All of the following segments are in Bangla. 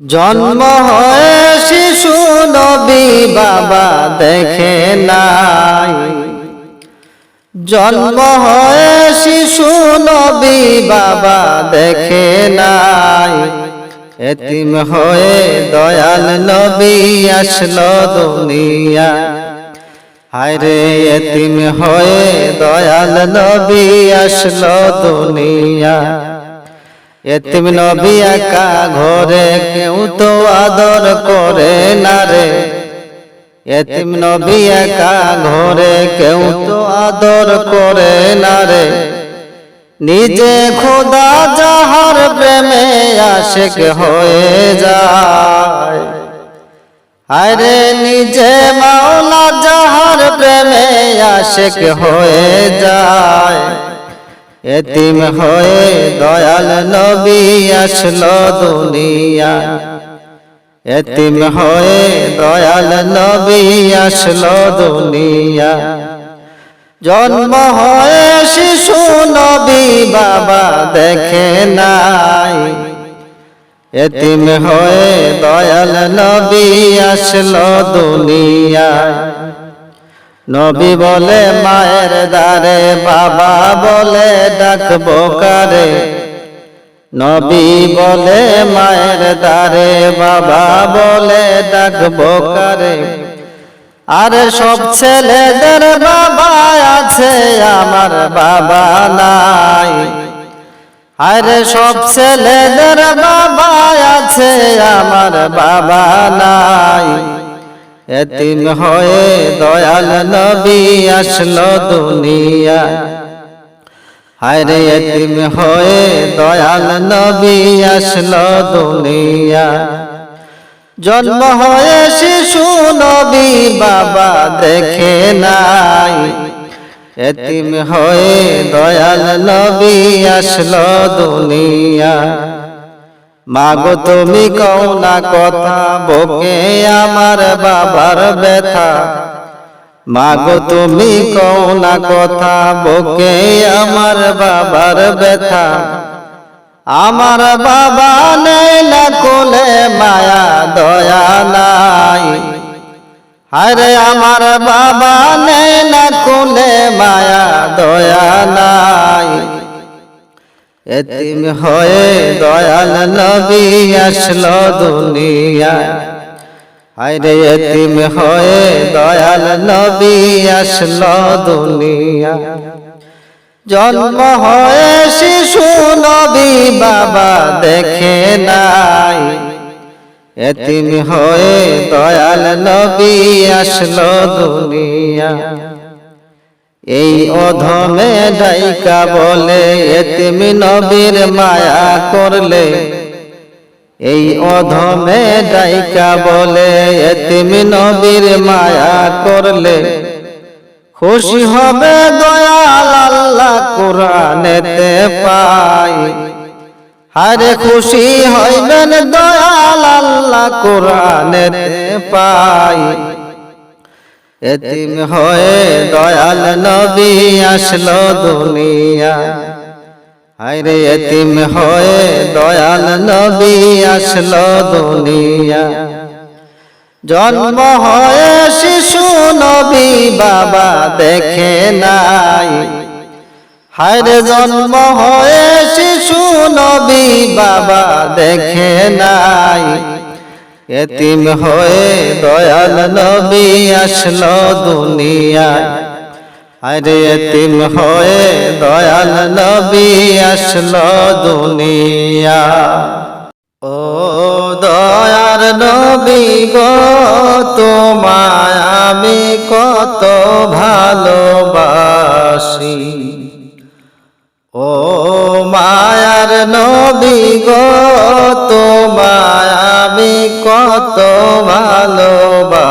জন্ম হয়ে শিশু নবী বাবা দেখে নাই। জন্ম হয়ে শিশু নবী বাবা দেখে নাই। এতিম হয়ে দয়াল নবী আসলো দুনিয়া। হায়রে এতিম হয়ে দয়াল নবী আসলো দুনিয়া। এতিম নবী একা ঘরে কেউ তো আদর করে না রে। এতিম নবী একা ঘরে কেউ তো আদর করে না রে। নিজে খোদা যাহার প্রেমে আশেক হয়ে যায়। আরে নিজে মাওলা যাহার প্রেমে আশেক হয়ে যায়। এতিম হয়ে দয়াল নবী আসলো দুনিয়া। এতিম হয়ে দয়াল নবী আসলো দুনিয়া। জন্ম হয়ে শিশু নবী বাবা দেখে নাই। এতিম হয়ে দয়াল নবী আসলো দুনিয়া। নবী বলে মায়ের দ্বারে বাবা বলে ডাকবো কারে। নবী বলে মায়ের দ্বারে বাবা বলে ডাকবো কারে। আরে সব ছেলেদের বাবা আছে আমার বাবা নাই। আরে সব ছেলেদের বাবা আছে আমার বাবা নাই। এতিম হয়ে দয়াল নবী আসলো দুনিয়া। হায়রে এতিম হয়ে দয়াল নবী আসলো দুনিয়া। জন্ম হয়ে শিশু নবী বাবা দেখে নাই। এতিম হয়ে দয়াল নবী আসলো দুনিয়া। মাগো তুমি কও না কথা, বকে আমার বাবার ব্যথা। মাগো তুমি কও না কথা, বকে আমার বাবার ব্যথা। আমার বাবা নেই না কোলে মায়া, দয়া নাই। আরে আমার বাবা নেই না কোলে মায়া, দয়া নাই। এতিম হয়ে দয়াল নবী আসলো দুনিয়া। আরে এতিম হয়ে দয়াল নবী আসলো দুনিয়া। জন্ম হয়ে শিশু নবী বাবা দেখে নাই। এতিম হয়ে দয়াল নবী আসলো দুনিয়া। এই অধমে ডাইকা বলে, এতিম নবীর মায়া করলে। এই অধমে ডাইকা বলে, এতিম নবীর মায়া করলে। খুশি হবে দয়াল আল্লাহ কোরআনেতে পাই। হারে খুশি হইবেন দয়াল আল্লাহ কোরআনেতে পাই। এতিম হয়ে দয়াল নবী আসলো দুনিয়া। হায়রে এতিম হয়ে দয়াল নবী আসলো দুনিয়া। জন্ম হয়ে শিশু নবী বাবা দেখে নাই। হায়রে জন্ম হয়ে শিশু নবী বাবা দেখে নাই। এতিম হয়ে দয়াল নবী আসলো দুনিয়া আরে এতিম হয়ে দয়াল নবী আসলো দুনিয়া ও দয়ার নবী গো, তোমায় আমি কত ভালোবাসি। ও মায়ার নবী গো তোমায় কত ভালোবাসি।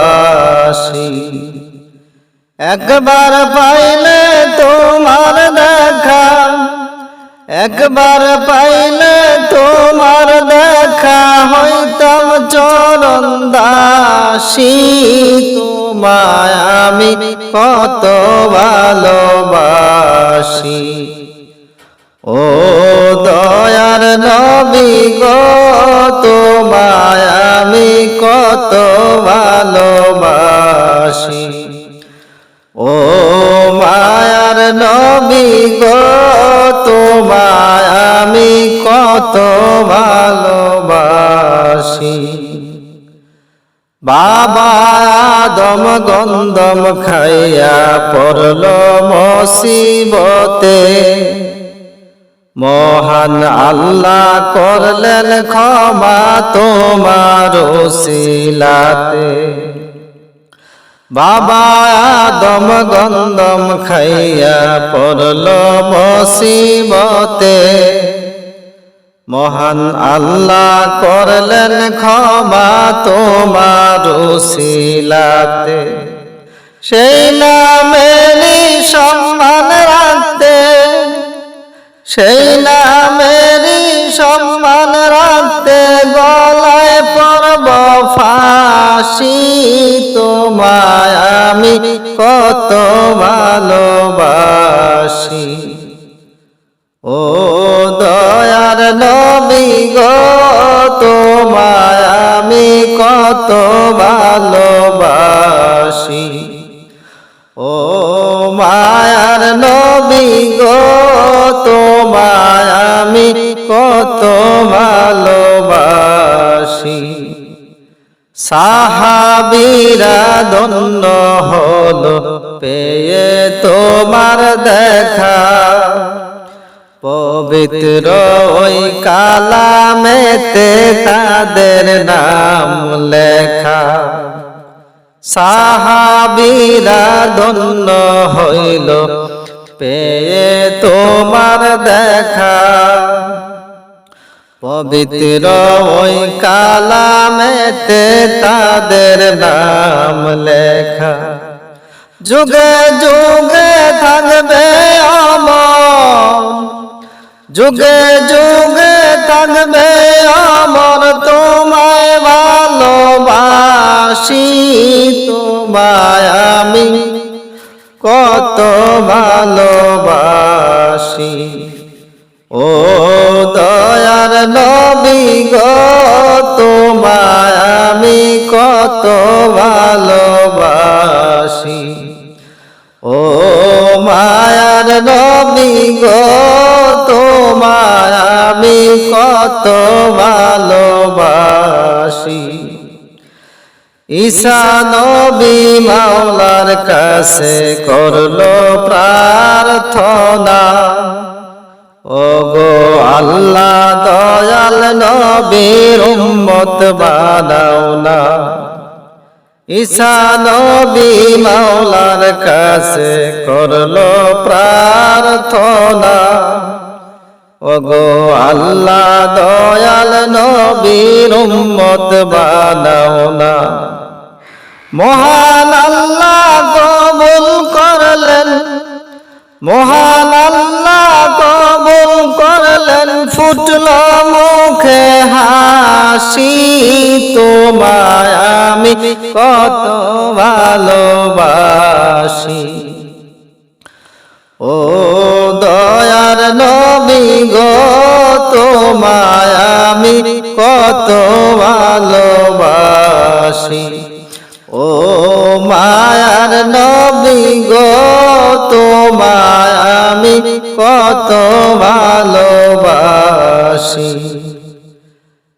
একবার পাইলে তোমার দেখা, একবার পাইলে তোমার দেখা, হইতাম চরণ দাসী তোমায় আমি কত ভালোবাসি। ও দয়ার নবী গো, তোমায় আমি কত ভালোবাসি। ও মায়ার নবী গো আমি কত ভালোবাসি। বাবা আদম গন্ধম খাইয়া পড়ল মসিবতে। মহান আল্লাহ করলেন ক্ষমা তোমার শিলাতে বাবা আদম গন্ধম খাইয়া পড়ল মসিবতে। মহান আল্লাহ করলেন ক্ষমা তোমার শিলাতে সেই নামেরই সম্মান সেই নামেরই সম্মান রাখতে গলায় ধন্য হল পেয়ে তোমার দেখা। পবিত্র ওই কালামেতে তাদের নাম লেখা। সাহাবিরা ধন্য হইল পেয়ে তোমার দেখা। পবিত্র ওই কালামেতে তাদের নাম লেখা। যুগে যুগে থাকবে যুগে যুগে থাকবে অমর তোমায় ভালোবাসি, তোমায় আমি কত ভালোবাসি। ও দয়ার নবী গো, তোমায় আমি কত ভালোবাসি। ও মায়ার নবী গো, তোমায় আমি কত ভালোবাসি। ঈশা নবী মাওলার কাছে করল প্রার্থনা। ও গো আল্লাহ, দয়াল নবীর উম্মত বানাও না। ঈশা নবী মাওলার কাছে করল প্রার্থনা। ও গো আল্লাহ, দয়াল নবীর উম্মত বানাও না। মহান আল্লাহ কবুল করলেন। মহান হাসি তোমায়, আমি কত ভালোবাসি। ও দয়ার নবী গো, তোমায়, আমি কত ভালোবাসি। ও মায়ার নবী গো, তোমায়, আমি কত ভালোবাসি।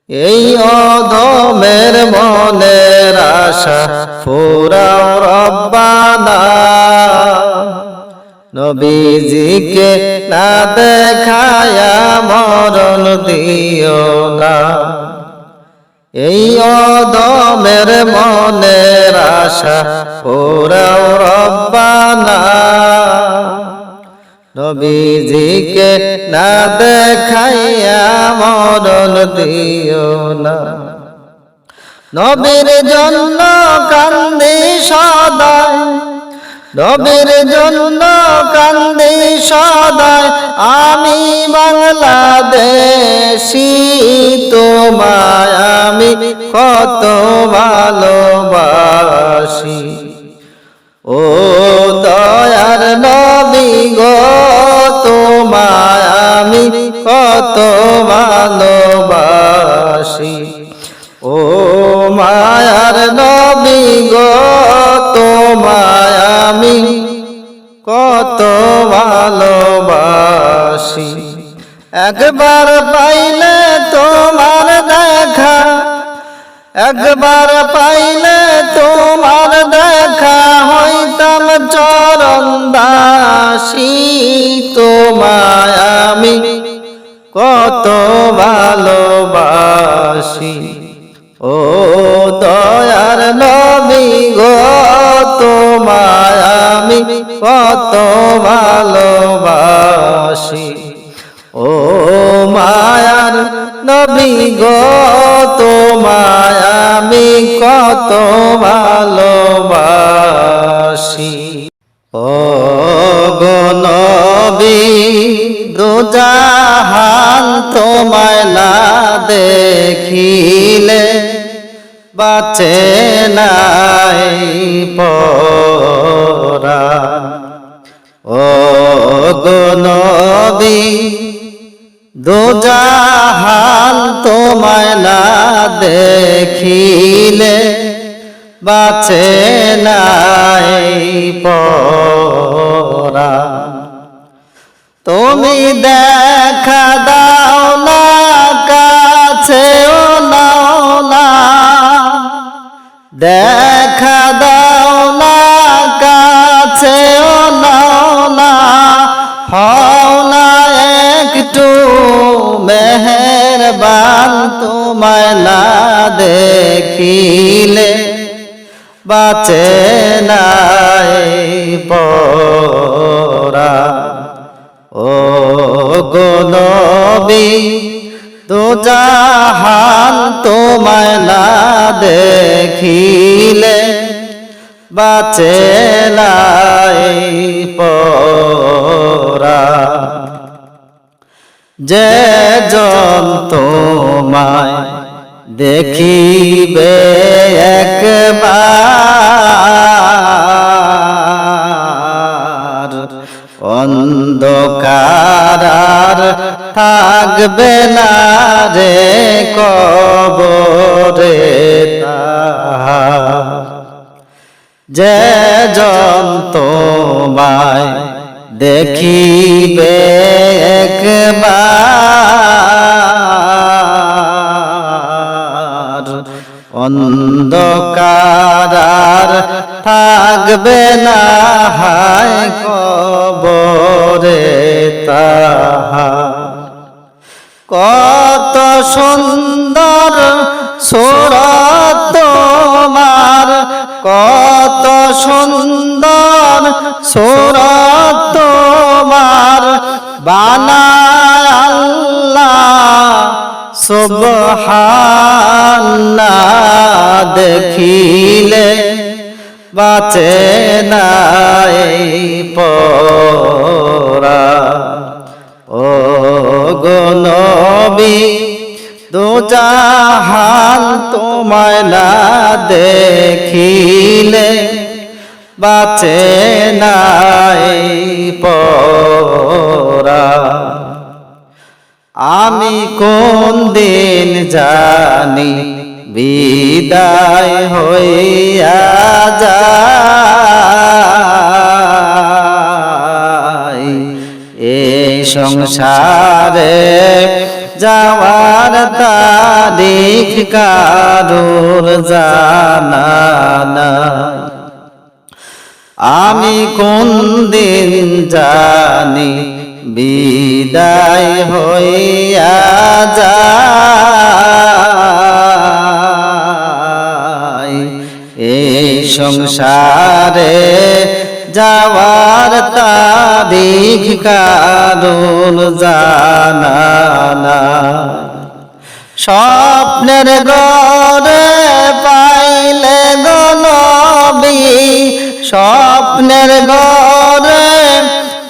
এই অধমের মনের আশা ফুরাও রব্বানা। নবীজিকে না দেখায়া মরণ দিও না। এই অদমের মনের আশা ফুরাও রব্বানা। নবীজিকে না দেখাইয়া মরণ দিও না। নবীর জন্য কান্দি সদায় নবীর জন্য কান্দি সদায় আমি বাংলাদেশি, তোমায় আমি কত ভালোবাসি। ও তোমায় আমি কত ভালোবাসি। ও দয়ার নবী গো, তোমায় আমি কত ভালোবাসি। ও মায়ার নবী গো, তোমায় আমি কত ভালোবাসি। ও নবী দুজাহান তোমায় না দেখিলে বাঁচে নাই পরা। ও নবী, দুজাহান তোমায় না দেখিলে বাঁচে নাই পরা। তুমি দেখা দাও না কাছে নাও না। দেখা দাও না কাছে নাও না। হও না একটু মেহেরবান তোমায় না দেখিলে বাঁচে নাই পরা। ও গো নবী, তো জাহান তোমায় না দেখিলে বাঁচে পরা। যে জন তোমায় দেখিবে একবার। অন্ধকার থাকবে না রে কবরে যে জন তোমায় দেখিবে একবার অন্ধকার থাকবে না হায় কবরে তাহা। কত সুন্দর সুরত তোমার, কত সুন্দর সুরত তোমার। বানায় আল্লাহ দেখিলে বাঁচে নাই পরা। ও গো নবী, দু জাহান তোমায় না দেখিলে বাঁচে নাই পরা। আমি কোন দিন জানি বিদায় হইয়া যায়। এই সংসারে যাওয়ার তারিখ কারুর জানা আমি কোন দিন জানি বিদায় হইয়া যায়। যাওয়ার তারিখ কারুর জানা। স্বপ্নের গড়ে পাইলে গনবি স্বপ্নের গড়ে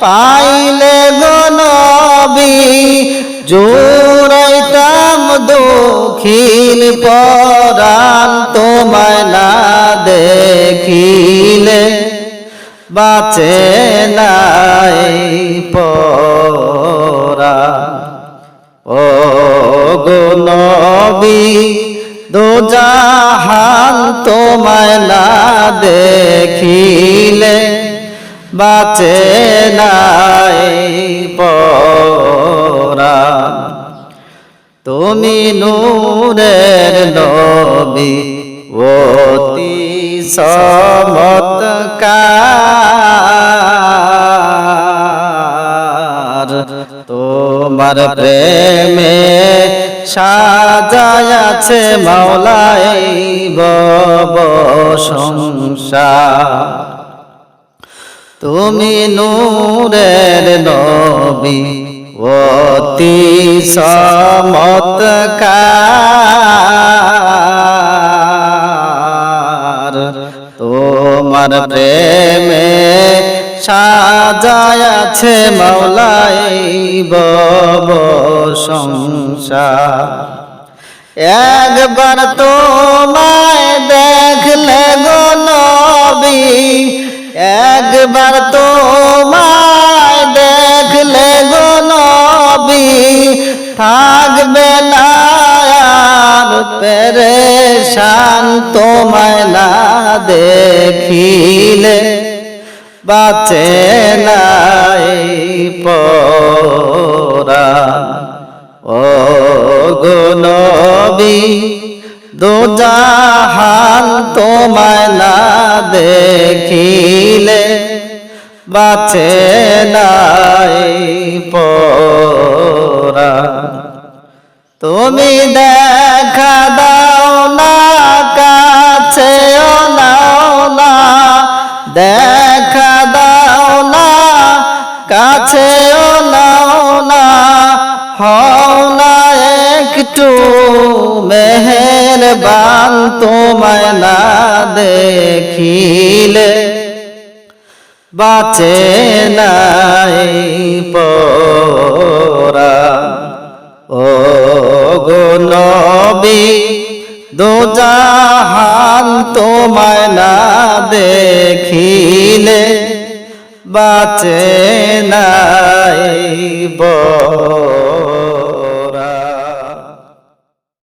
পাইলে গনবি জোরাইতাম দক্ষিণ পরাণ তোমায় না দেখিলে বাঁচে নাই পরা। ও গো নবী দুজাহান তোমায় না দেখিলে বাঁচে নাই পরাণ তুমি নূরের নবী অতি চমৎকার তোমার প্রেমে সাজায়াছে মাওলাই বব সংসার। তুমি নূরের নবী অতি চমৎকার। তোমার প্রেমে সাজায়াছে মাওলাই বব সংসার। একবার তোমায় দেখলে গো নবী, একবার তোমায় দেখলে গো নবী, থাকবে না আর পেরেশান তোমায় না দেখিলে। বাঁচে নাই পরা। ও গো নবী, দুজাহান তোমায় না দেখিলে বাঁচে নাই পরা। তুমি দেখা দাও না, কাছেও নাও না, দেখা কাছেও নাও না, হও না একটু মেহেরবান তোমায় না দেখিলে। বাঁচে নাই পরা। ও গো নবী, দুজাহান তোমায় না দেখিলে। বাঁচে নাই বরা